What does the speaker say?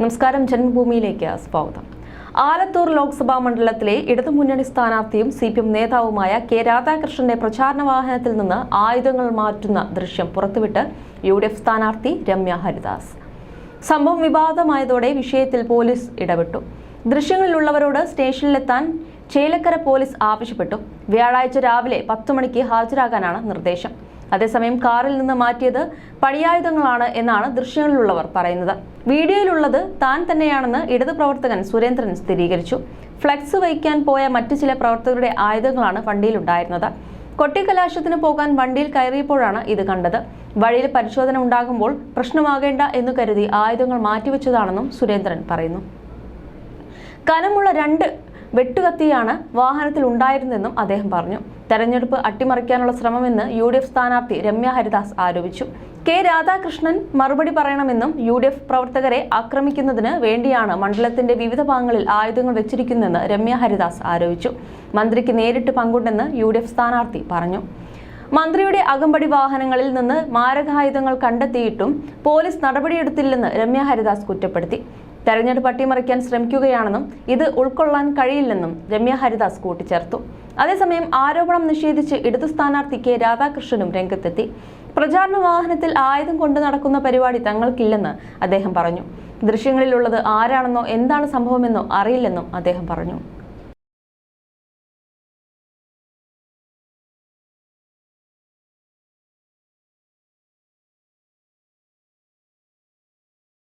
നമസ്കാരം ജന്മഭൂമിയിലേക്ക് സ്വാഗതം. ആലത്തൂർ ലോക്സഭാ മണ്ഡലത്തിലെ ഇടതുമുന്നണി സ്ഥാനാർത്ഥിയും സി പി എം നേതാവുമായ കെ രാധാകൃഷ്ണന്റെ പ്രചാരണ വാഹനത്തിൽ നിന്ന് ആയുധങ്ങൾ മാറ്റുന്ന ദൃശ്യം പുറത്തുവിട്ട് യു ഡി എഫ് സ്ഥാനാർത്ഥി രമ്യ ഹരിദാസ്. സംഭവം വിവാദമായതോടെ വിഷയത്തിൽ പോലീസ് ഇടപെട്ടു. ദൃശ്യങ്ങളിലുള്ളവരോട് സ്റ്റേഷനിലെത്താൻ ചേലക്കര പോലീസ് ആവശ്യപ്പെട്ടു. വ്യാഴാഴ്ച രാവിലെ പത്തു മണിക്ക് ഹാജരാകാനാണ് നിർദ്ദേശം. അതേസമയം കാറിൽ നിന്ന് മാറ്റിയത് പടിയായുധങ്ങളാണ് എന്നാണ് ദൃശ്യങ്ങളിലുള്ളവർ പറയുന്നത്. വീഡിയോയിലുള്ളത് താൻ തന്നെയാണെന്ന് ഇടതു പ്രവർത്തകൻ സുരേന്ദ്രൻ സ്ഥിരീകരിച്ചു. ഫ്ലക്സ് വഹിക്കാൻ പോയ മറ്റു ചില പ്രവർത്തകരുടെ ആയുധങ്ങളാണ് വണ്ടിയിലുണ്ടായിരുന്നത് കൊട്ടിക്കലാശത്തിന് പോകാൻ വണ്ടിയിൽ കയറിയപ്പോഴാണ് ഇത് കണ്ടത്. വഴിയിൽ പരിശോധന ഉണ്ടാകുമ്പോൾ പ്രശ്നമാകേണ്ട എന്ന് കരുതി ആയുധങ്ങൾ മാറ്റിവെച്ചതാണെന്നും സുരേന്ദ്രൻ പറയുന്നു. കനമുള്ള രണ്ട് വെട്ടുകത്തിയാണ് വാഹനത്തിൽ ഉണ്ടായിരുന്നതെന്നും അദ്ദേഹം പറഞ്ഞു. തെരഞ്ഞെടുപ്പ് അട്ടിമറിക്കാനുള്ള ശ്രമമെന്ന് യു ഡി എഫ് സ്ഥാനാർത്ഥി രമ്യ ഹരിദാസ് ആരോപിച്ചു. കെ രാധാകൃഷ്ണൻ മറുപടി പറയണമെന്നും യു ഡി എഫ് പ്രവർത്തകരെ ആക്രമിക്കുന്നതിന് വേണ്ടിയാണ് മണ്ഡലത്തിന്റെ വിവിധ ഭാഗങ്ങളിൽ ആയുധങ്ങൾ വെച്ചിരിക്കുന്നതെന്ന് രമ്യ ഹരിദാസ് ആരോപിച്ചു. മന്ത്രിക്ക് നേരിട്ട് പങ്കുണ്ടെന്ന് യു ഡി എഫ് സ്ഥാനാർത്ഥി പറഞ്ഞു. മന്ത്രിയുടെ അകമ്പടി വാഹനങ്ങളിൽ നിന്ന് മാരകായുധങ്ങൾ കണ്ടെത്തിയിട്ടും പോലീസ് നടപടിയെടുത്തില്ലെന്ന് രമ്യ ഹരിദാസ് കുറ്റപ്പെടുത്തി. തെരഞ്ഞെടുപ്പ് അട്ടിമറിക്കാൻ ശ്രമിക്കുകയാണെന്നും ഇത് ഉൾക്കൊള്ളാൻ കഴിയില്ലെന്നും രമ്യ ഹരിദാസ് കൂട്ടിച്ചേർത്തു. അതേസമയം ആരോപണം നിഷേധിച്ച് ഇടതു സ്ഥാനാർത്ഥി കെ രാധാകൃഷ്ണനും രംഗത്തെത്തി. പ്രചാരണ വാഹനത്തിൽ ആയുധം കൊണ്ടു നടക്കുന്ന പരിപാടി തങ്ങൾക്കില്ലെന്ന് അദ്ദേഹം പറഞ്ഞു. ദൃശ്യങ്ങളിലുള്ളത് ആരാണെന്നോ എന്താണ് സംഭവമെന്നോ അറിയില്ലെന്നും അദ്ദേഹം പറഞ്ഞു.